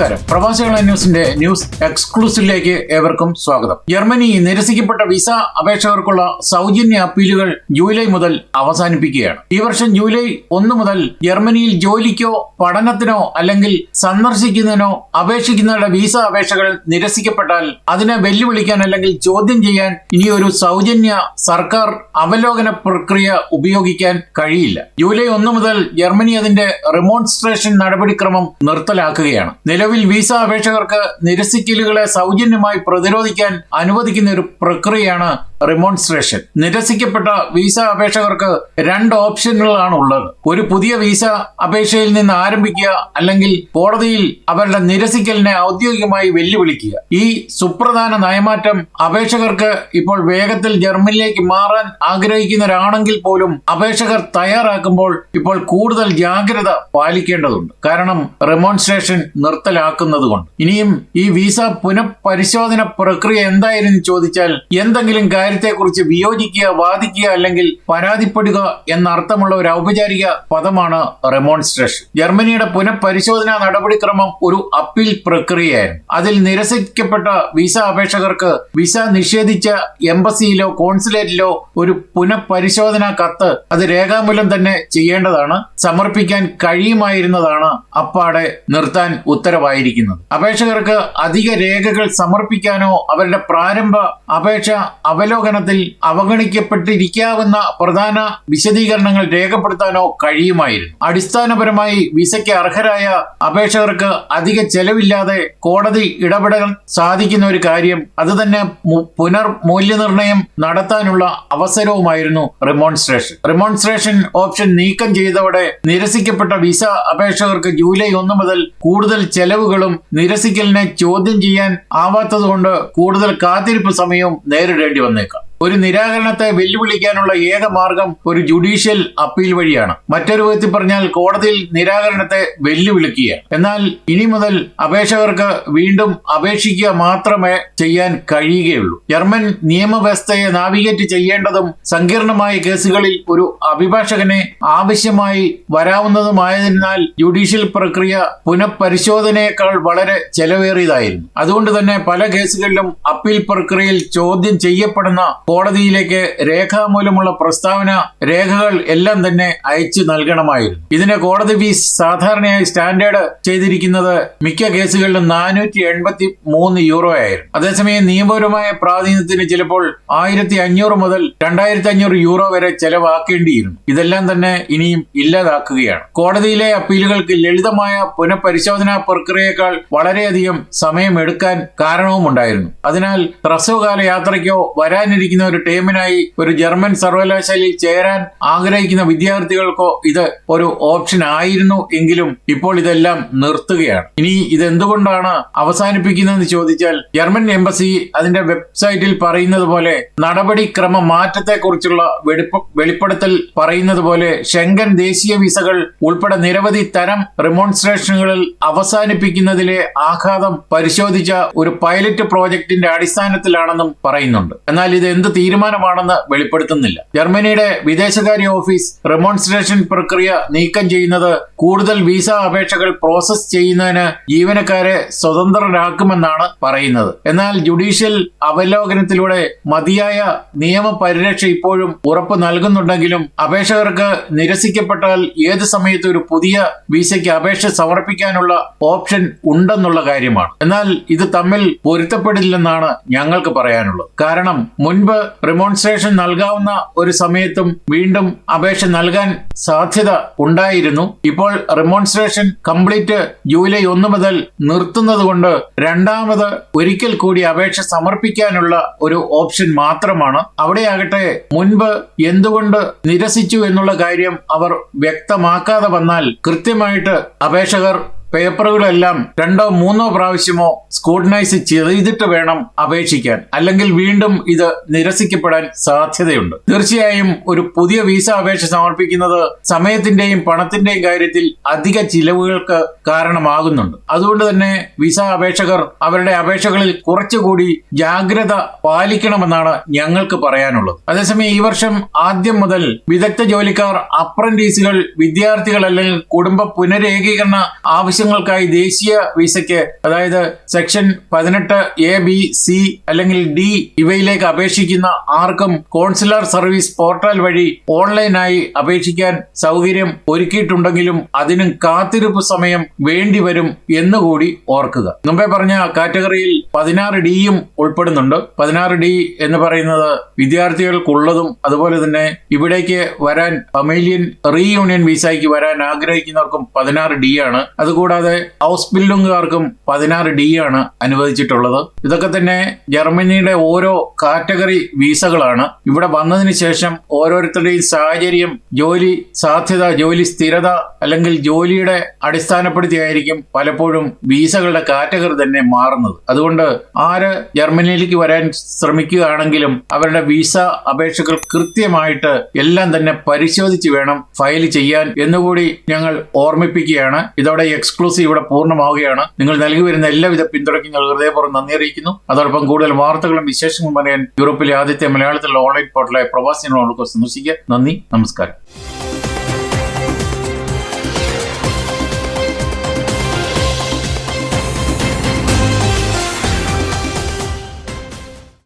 നമസ്കാരം. പ്രവാസികള ന്യൂസിന്റെ ന്യൂസ് എക്സ്ക്ലൂസീവിലേക്ക് ഏവർക്കും സ്വാഗതം. ജർമ്മനി നിരസിക്കപ്പെട്ട വിസ അപേക്ഷകർക്കുള്ള സൗജന്യ അപ്പീലുകൾ ജൂലൈ മുതൽ അവസാനിപ്പിക്കുകയാണ്. ഈ വർഷം ജൂലൈ ഒന്ന് മുതൽ ജർമ്മനിയിൽ ജോലിക്കോ പഠനത്തിനോ അല്ലെങ്കിൽ സന്ദർശിക്കുന്നതിനോ അപേക്ഷിക്കുന്നവരുടെ വിസ അപേക്ഷകൾ നിരസിക്കപ്പെട്ടാൽ അതിനെ വെല്ലുവിളിക്കാൻ അല്ലെങ്കിൽ ചോദ്യം ചെയ്യാൻ ഇനി ഒരു സൗജന്യ സർക്കാർ അവലോകന പ്രക്രിയ ഉപയോഗിക്കാൻ കഴിയില്ല. ജൂലൈ ഒന്ന് മുതൽ ജർമ്മനി അതിന്റെ റിമോൺസ്ട്രേഷൻ നടപടിക്രമം നിർത്തലാക്കുകയാണ്. നിലവിൽ വിസ അപേക്ഷകർക്ക് നിരസിക്കലുകളെ സൗജന്യമായി പ്രതിരോധിക്കാൻ അനുവദിക്കുന്ന ഒരു പ്രക്രിയയാണ് റിമോൺസ്ട്രേഷൻ നിരസിക്കപ്പെട്ട വിസ അപേക്ഷകർക്ക് രണ്ട് ഓപ്ഷനുകളാണ് ഉള്ളത്. ഒരു പുതിയ വിസ അപേക്ഷയിൽ നിന്ന് ആരംഭിക്കുക അല്ലെങ്കിൽ കോടതിയിൽ അവരുടെ നിരസിക്കലിനെ ഔദ്യോഗികമായി വെല്ലുവിളിക്കുക. ഈ സുപ്രധാന നയമാറ്റം അപേക്ഷകർക്ക് ഇപ്പോൾ വേഗത്തിൽ ജർമ്മനിയിലേക്ക് മാറാൻ ആഗ്രഹിക്കുന്നവരാണെങ്കിൽ പോലും അപേക്ഷകർ തയ്യാറാക്കുമ്പോൾ ഇപ്പോൾ കൂടുതൽ ജാഗ്രത പാലിക്കേണ്ടതുണ്ട്. കാരണം റിമോൺസ്ട്രേഷൻ നിർത്തലാക്കുന്നതുകൊണ്ട് ഇനിയും ഈ വിസ പുനഃപരിശോധന പ്രക്രിയ എന്തായിരുന്നു ചോദിച്ചാൽ എന്തെങ്കിലും കാര്യത്തെക്കുറിച്ച് വിയോജിക്കുക വാദിക്കുക അല്ലെങ്കിൽ പരാതിപ്പെടുക എന്ന അർത്ഥമുള്ള ഒരു ഔപചാരിക പദമാണ് റെമോൺസ്ട്രേഷൻ ജർമ്മനിയുടെ പുനഃപരിശോധനാ നടപടിക്രമം ഒരു അപ്പീൽ പ്രക്രിയയായിരുന്നു. അതിൽ നിരസിക്കപ്പെട്ട വിസ അപേക്ഷകർക്ക് വിസ നിഷേധിച്ച എംബസിയിലോ കോൺസുലേറ്റിലോ ഒരു പുനഃപരിശോധനാ കത്ത് അത് രേഖാമൂലം തന്നെ ചെയ്യേണ്ടതാണ് സമർപ്പിക്കാൻ കഴിയുമായിരുന്നതാണ് അപ്പാടെ നിർത്താൻ ഉത്തരവായിരിക്കുന്നത്. അപേക്ഷകർക്ക് അധിക രേഖകൾ സമർപ്പിക്കാനോ അവരുടെ പ്രാരംഭ അപേക്ഷ അവലോകനത്തിൽ അവഗണിക്കപ്പെട്ടിരിക്കാവുന്ന പ്രധാന വിശദീകരണങ്ങൾ രേഖപ്പെടുത്താനോ കഴിയുമായിരുന്നു. അടിസ്ഥാനപരമായി വിസയ്ക്ക് അർഹരായ അപേക്ഷകർക്ക് അധിക ചെലവില്ലാതെ കോടതി ഇടപെടാൻ സാധിക്കുന്ന ഒരു കാര്യം അത് തന്നെ പുനർ നടത്താനുള്ള അവസരവുമായിരുന്നു റിമോൺസ്ട്രേഷൻ. റിമോൺസ്ട്രേഷൻ ഓപ്ഷൻ നീക്കം ചെയ്തതോടെ നിരസിക്കപ്പെട്ട വിസ അപേക്ഷകർക്ക് ജൂലൈ ഒന്ന് മുതൽ കൂടുതൽ ചെലവുകളും നിരസിക്കലിനെ ചോദ്യം ചെയ്യാൻ ആവാത്തതുകൊണ്ട് കൂടുതൽ കാത്തിരിപ്പ് സമയവും നേരിടേണ്ടി വന്നേക്കാം. ഒരു നിരാകരണത്തെ വെല്ലുവിളിക്കാനുള്ള ഏക മാർഗം ഒരു ജുഡീഷ്യൽ അപ്പീൽ വഴിയാണ്. മറ്റൊരു വിധത്തിൽ പറഞ്ഞാൽ കോടതിയിൽ നിരാകരണത്തെ വെല്ലുവിളിക്കുക എന്നാൽ ഇനി മുതൽ അപേക്ഷകർക്ക് വീണ്ടും അപേക്ഷിക്കുക മാത്രമേ ചെയ്യാൻ കഴിയുകയുള്ളൂ. ജർമ്മൻ നിയമവ്യവസ്ഥയെ നാവിഗേറ്റ് ചെയ്യേണ്ടതും സങ്കീർണമായ കേസുകളിൽ ഒരു അഭിഭാഷകനെ ആവശ്യമായി വരാവുന്നതുമായതിനാൽ ജുഡീഷ്യൽ പ്രക്രിയ പുനഃപരിശോധനയേക്കാൾ വളരെ ചെലവേറിയതായിരുന്നു. അതുകൊണ്ട് തന്നെ പല കേസുകളിലും അപ്പീൽ പ്രക്രിയയിൽ ചോദ്യം ചെയ്യപ്പെടുന്ന കോടതിയിലേക്ക് രേഖാമൂലമുള്ള പ്രസ്താവന രേഖകൾ എല്ലാം തന്നെ അയച്ചു നൽകണമായിരുന്നു. ഇതിന് കോടതി ഫീസ് സാധാരണയായി സ്റ്റാൻഡേർഡ് ചെയ്തിരിക്കുന്നത് മിക്ക കേസുകളിലും നാനൂറ്റി എൺപത്തി മൂന്ന് യൂറോ ആയിരുന്നു. അതേസമയം നിയമപരമായ പ്രാതിനിധ്യത്തിന് ചിലപ്പോൾ ആയിരത്തി അഞ്ഞൂറ് മുതൽ രണ്ടായിരത്തി അഞ്ഞൂറ് യൂറോ വരെ ചെലവാക്കേണ്ടിയിരുന്നു. ഇതെല്ലാം തന്നെ ഇനിയും ഇല്ലാതാക്കുകയാണ്. കോടതിയിലെ അപ്പീലുകൾക്ക് ലളിതമായ പുനഃപരിശോധനാ പ്രക്രിയയേക്കാൾ വളരെയധികം സമയമെടുക്കാൻ കാരണവുമുണ്ടായിരുന്നു. അതിനാൽ ഹ്രസ്വകാല യാത്രയ്ക്കോ വരാനിരിക്കുന്ന ഒരു ടീമിനായി ഒരു ജർമ്മൻ സർവകലാശാലയിൽ ചേരാൻ ആഗ്രഹിക്കുന്ന വിദ്യാർത്ഥികൾക്കോ ഇത് ഒരു ഓപ്ഷൻ ആയിരുന്നു എങ്കിലും ഇപ്പോൾ ഇതെല്ലാം നിർത്തുകയാണ്. ഇനി ഇതെന്തുകൊണ്ടാണ് അവസാനിപ്പിക്കുന്നതെന്ന് ചോദിച്ചാൽ ജർമ്മൻ എംബസി അതിന്റെ വെബ്സൈറ്റിൽ പറയുന്നത് പോലെ നടപടിക്രമ മാറ്റത്തെക്കുറിച്ചുള്ള കുറിച്ചുള്ള വെളിപ്പെടുത്തൽ പറയുന്നത് പോലെ ഷെങ്കൻ ദേശീയ വിസകൾ ഉൾപ്പെടെ നിരവധി തരം റിമോൺസ്ട്രേഷനുകളിൽ അവസാനിപ്പിക്കുന്നതിലെ ആഘാതം പരിശോധിച്ച ഒരു പൈലറ്റ് പ്രോജക്ടിന്റെ അടിസ്ഥാനത്തിലാണെന്നും പറയുന്നുണ്ട്. എന്നാൽ ഇത് എന്ത് തീരുമാനമാണെന്ന് വെളിപ്പെടുത്തുന്നില്ല. ജർമ്മനിയുടെ വിദേശകാര്യ ഓഫീസ് റിമോൺസ്ട്രേഷൻ പ്രക്രിയ നീക്കം ചെയ്യുന്നത് കൂടുതൽ വിസ അപേക്ഷകൾ പ്രോസസ് ചെയ്യുന്നതിന് ജീവനക്കാരെ സ്വതന്ത്രരാക്കുമെന്നാണ് പറയുന്നത്. എന്നാൽ ജുഡീഷ്യൽ അവലോകനത്തിലൂടെ മതിയായ നിയമപരിരക്ഷ ഇപ്പോഴും ഉറപ്പ് നൽകുന്നുണ്ടെങ്കിലും അപേക്ഷകർക്ക് നിരസിക്കപ്പെട്ടാൽ ഏത് സമയത്ത് ഒരു പുതിയ വിസയ്ക്ക് അപേക്ഷ സമർപ്പിക്കാനുള്ള ഓപ്ഷൻ ഉണ്ടെന്നുള്ള കാര്യമാണ്. എന്നാൽ ഇത് തമ്മിൽ പൊരുത്തപ്പെടില്ലെന്നാണ് ഞങ്ങൾക്ക് പറയാനുള്ളത്. കാരണം മുൻപ് റിമോൺസ്ട്രേഷൻ നൽകാവുന്ന ഒരു സമയത്തും വീണ്ടും അപേക്ഷ നൽകാൻ സാധ്യത ഉണ്ടായിരുന്നു. ഇപ്പോൾ റിമോൺസ്ട്രേഷൻ കംപ്ലീറ്റ് ജൂലൈ ഒന്ന് മുതൽ നിർത്തുന്നത് കൊണ്ട് രണ്ടാമത് ഒരിക്കൽ കൂടി അപേക്ഷ സമർപ്പിക്കാനുള്ള ഒരു ഓപ്ഷൻ മാത്രമാണ്. അവിടെയാകട്ടെ മുൻപ് എന്തുകൊണ്ട് നിരസിച്ചു എന്നുള്ള കാര്യം അവർ വ്യക്തമാക്കാതെ വന്നാൽ കൃത്യമായിട്ട് അപേക്ഷകർ പേപ്പറുകളെല്ലാം രണ്ടോ മൂന്നോ പ്രാവശ്യമോ സ്കൂട്ടനൈസ് ചെയ്തിട്ട് വേണം അപേക്ഷിക്കാൻ. അല്ലെങ്കിൽ വീണ്ടും ഇത് നിരസിക്കപ്പെടാൻ സാധ്യതയുണ്ട്. തീർച്ചയായും ഒരു പുതിയ വിസ അപേക്ഷ സമർപ്പിക്കുന്നത് സമയത്തിന്റെയും പണത്തിന്റെയും കാര്യത്തിൽ അധിക ചിലവുകൾക്ക് കാരണമാകുന്നുണ്ട്. അതുകൊണ്ട് തന്നെ വിസ അപേക്ഷകർ അവരുടെ അപേക്ഷകളിൽ കുറച്ചുകൂടി ജാഗ്രത പാലിക്കണമെന്നാണ് ഞങ്ങൾക്ക് പറയാനുള്ളത്. അതേസമയം ഈ വർഷം ആദ്യം മുതൽ വിദഗ്ധ ജോലിക്കാർ അപ്രന്റീസുകൾ വിദ്യാർത്ഥികൾ അല്ലെങ്കിൽ കുടുംബ പുനരേകീകരണ ആവശ്യ ആവശ്യങ്ങൾക്കായി ദേശീയ വിസയ്ക്ക് അതായത് സെക്ഷൻ പതിനെട്ട് എ ബി സി അല്ലെങ്കിൽ ഡി ഇവയിലേക്ക് അപേക്ഷിക്കുന്ന ആർക്കും കോൺസുലർ സർവീസ് പോർട്ടൽ വഴി ഓൺലൈനായി അപേക്ഷിക്കാൻ സൗകര്യം ഒരുക്കിയിട്ടുണ്ടെങ്കിലും അതിനും കാത്തിരിപ്പ് സമയം വേണ്ടിവരും എന്നുകൂടി ഓർക്കുക. മുമ്പേ പറഞ്ഞ കാറ്റഗറിയിൽ പതിനാറ് ഡിയും ഉൾപ്പെടുന്നുണ്ട്. പതിനാറ് ഡി എന്ന് പറയുന്നത് വിദ്യാർത്ഥികൾക്കുള്ളതും അതുപോലെ തന്നെ ഇവിടേക്ക് വരാൻ ഫമേലിയൻ റീയൂണിയൻ വിസയ്ക്ക് വരാൻ ആഗ്രഹിക്കുന്നവർക്കും പതിനാറ് ഡി ആണ്. അതുകൂടാതെ ഹൗസ് ബിൽഡിംഗുകാർക്കും പതിനാറ് ഡി ആണ് അനുവദിച്ചിട്ടുള്ളത്. ഇതൊക്കെ തന്നെ ജർമ്മനിയുടെ ഓരോ കാറ്റഗറി വീസകളാണ്. ഇവിടെ വന്നതിന് ശേഷം ഓരോരുത്തരുടെയും സാഹചര്യം ജോലി സാധ്യത ജോലി സ്ഥിരത അല്ലെങ്കിൽ ജോലിയുടെ അടിസ്ഥാനപ്പെടുത്തിയായിരിക്കും പലപ്പോഴും വീസകളുടെ കാറ്റഗറി തന്നെ മാറുന്നത്. അതുകൊണ്ട് ആര് ജർമ്മനിയിലേക്ക് വരാൻ ശ്രമിക്കുകയാണെങ്കിലും അവരുടെ വീസ അപേക്ഷകൾ കൃത്യമായിട്ട് എല്ലാം തന്നെ പരിശോധിച്ച് വേണം ഫയൽ ചെയ്യാൻ എന്നുകൂടി ഞങ്ങൾ ഓർമ്മിപ്പിക്കുകയാണ്. ഇതോടെ എക്സ്ക്ലൂസീവ് ഇവിടെ പൂർണമാവുകയാണ്. നിങ്ങൾ നൽകി വരുന്ന എല്ലാവിധ പിന്തുണയ്ക്കും ഞങ്ങൾ ഹൃദയപൂർവം നന്ദി അറിയിക്കുന്നു. അതോടൊപ്പം കൂടുതൽ വാർത്തകളും വിശേഷങ്ങളും പറയാൻ യൂറോപ്പിലെ ആദ്യത്തെ മലയാളത്തിലുള്ള ഓൺലൈൻ പോർട്ടലായ പ്രവാസികളോട് സന്ദർശിക്കുക. നന്ദി നമസ്കാരം.